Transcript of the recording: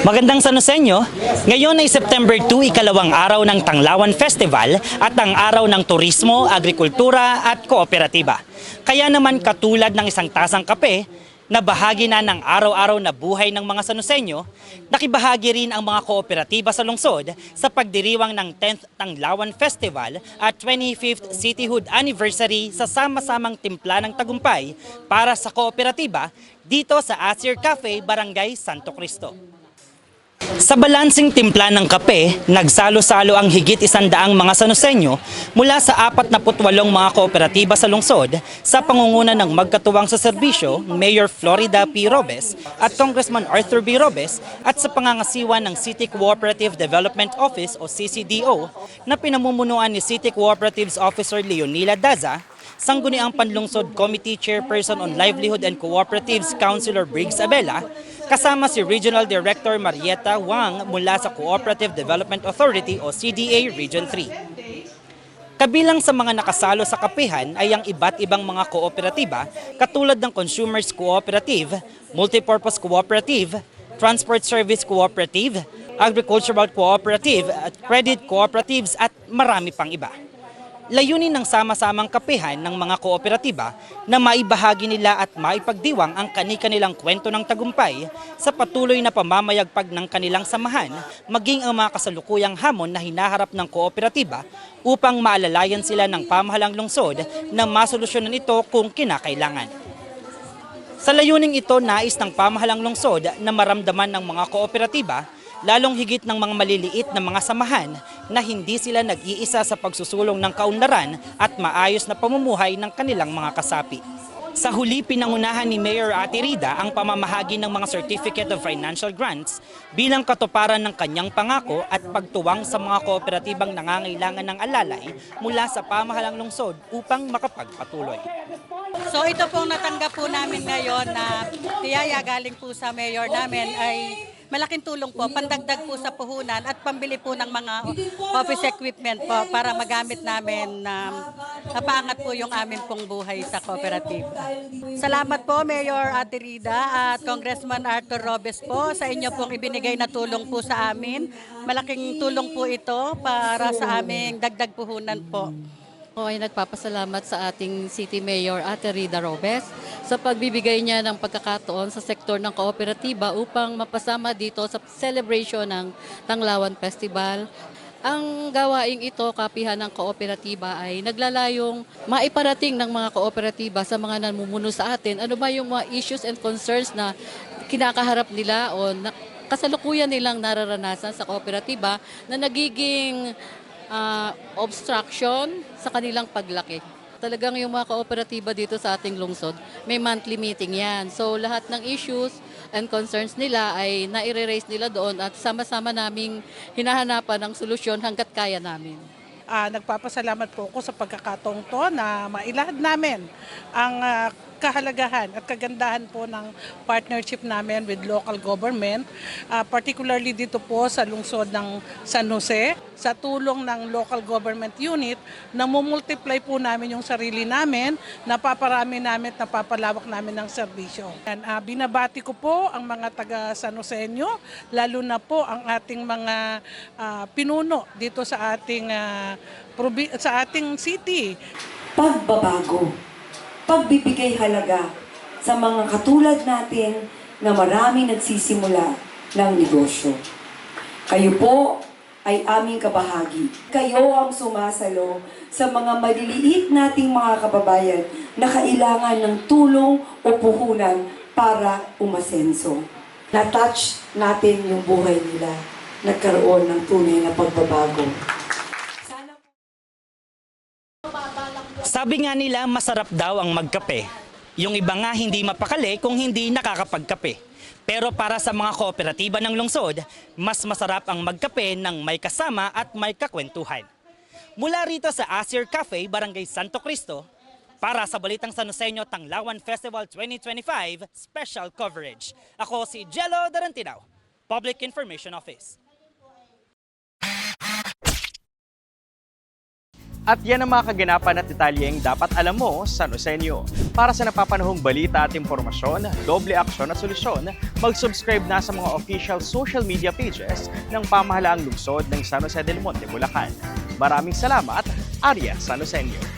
Magandang Sanosenyo, ngayon ay September 2, ikalawang araw ng Tanglawan Festival at ang araw ng turismo, agrikultura at kooperatiba. Kaya naman katulad ng isang tasang kape, na bahagi na ng araw-araw na buhay ng mga Sanosenyo, nakibahagi rin ang mga kooperatiba sa lungsod sa pagdiriwang ng 10th Tanglawan Festival at 25th Cityhood Anniversary sa sama-samang timpla ng tagumpay para sa kooperatiba dito sa Asir Cafe, Barangay Santo Cristo. Sa balansing timpla ng kape, nagsalo-salo ang higit isandaang mga Sanosenyo mula sa 48 mga kooperatiba sa lungsod sa pangunguna ng magkatuwang sa serbisyo, Mayor Florida P. Robes at Congressman Arthur B. Robes at sa pangangasiwa ng City Cooperative Development Office o CCDO na pinamumunuan ni City Cooperatives Officer Leonila Daza Sangguniang Panlungsod Committee Chairperson on Livelihood and Cooperatives Councilor Briggs Abela, kasama si Regional Director Marietta Wang mula sa Cooperative Development Authority o CDA Region 3. Kabilang sa mga nakasalo sa kapihan ay ang iba't ibang mga kooperatiba katulad ng Consumers Cooperative, Multipurpose Cooperative, Transport Service Cooperative, Agricultural Cooperative, at Credit Cooperatives at marami pang iba. Layunin ng sama-samang kapihan ng mga kooperatiba na maibahagi nila at maipagdiwang ang kani-kanilang kwento ng tagumpay sa patuloy na pamamayagpag ng kanilang samahan maging ang mga kasalukuyang hamon na hinaharap ng kooperatiba upang maalalayan sila ng pamahalang lungsod na masolusyonan ito kung kinakailangan. Sa layuning ito, nais ng pamahalang lungsod na maramdaman ng mga kooperatiba, lalong higit ng mga maliliit na mga samahan na hindi sila nag-iisa sa pagsusulong ng kaunlaran at maayos na pamumuhay ng kanilang mga kasapi. Sa huli, pinangunahan ni Mayor Ate Rida ang pamamahagi ng mga Certificate of Financial Grants bilang katuparan ng kanyang pangako at pagtuwang sa mga kooperatibang nangangailangan ng alalay mula sa pamahalang lungsod upang makapagpatuloy. So ito pong natanggap po namin ngayon na tiyaya galing po sa mayor namin ay malaking tulong po, pandagdag po sa puhunan at pambili po ng mga office equipment po para magamit namin na napaangat po yung amin pong buhay sa cooperative. Salamat po Mayor Ate Rida at Congressman Arthur Robes po sa inyo pong ibinigay na tulong po sa amin. Malaking tulong po ito para sa aming dagdag puhunan po. Ako ay nagpapasalamat sa ating City Mayor Ate Rida Robes sa pagbibigay niya ng pagkakataon sa sektor ng kooperatiba upang mapasama dito sa celebration ng Tanglawan Festival. Ang gawaing ito, kapihan ng kooperatiba ay naglalayong maiparating ng mga kooperatiba sa mga namumuno sa atin ano ba yung mga issues and concerns na kinakaharap nila o na, kasalukuyan nilang nararanasan sa kooperatiba na nagiging ah, obstruction sa kanilang paglaki. Talagang yung mga kooperatiba dito sa ating lungsod, may monthly meeting yan. So lahat ng issues and concerns nila ay naire-raise nila doon at sama-sama naming hinahanapan ng solusyon hanggat kaya namin. Ah, nagpapasalamat po ako sa pagkakataong to na mailahad namin ang ah, kahalagahan at kagandahan po ng partnership namin with local government, ah, particularly dito po sa lungsod ng San Jose. Sa tulong ng local government unit, namumultiply po namin yung sarili namin, napaparami namin at napapalawak namin ng serbisyo. And, ah, binabati ko po ang mga taga San Joseño, lalo na po ang ating mga ah, pinuno dito sa ating probi- sa ating city. pagbabago, pagbibigay halaga sa mga katulad natin na marami nagsisimula ng negosyo. Kayo po ay aming kabahagi. Kayo ang sumasalo sa mga maliliit nating mga kababayan na kailangan ng tulong o puhunan para umasenso. Na-touch natin yung buhay nila. Nagkaroon ng tunay na pagbabago. Sabi nga nila masarap daw ang magkape. Yung iba nga hindi mapakali kung hindi nakakapagkape. Pero para sa mga kooperatiba ng lungsod, mas masarap ang magkape ng may kasama at may kakwentuhan. Mula rito sa Asir Cafe, Barangay Santo Cristo, para sa Balitang San Joseño Tanglawan Festival 2025 Special Coverage. Ako si Jello Darantinaw, Public Information Office. At yan ang mga kaganapan at detalyeng dapat alam mo sa Nosenyo. Para sa napapanahong balita at impormasyon, doble aksyon at solusyon, mag-subscribe na sa mga official social media pages ng pamahalaang lungsod ng San Jose del Monte, Bulacan. Maraming salamat, Arya San Joseño.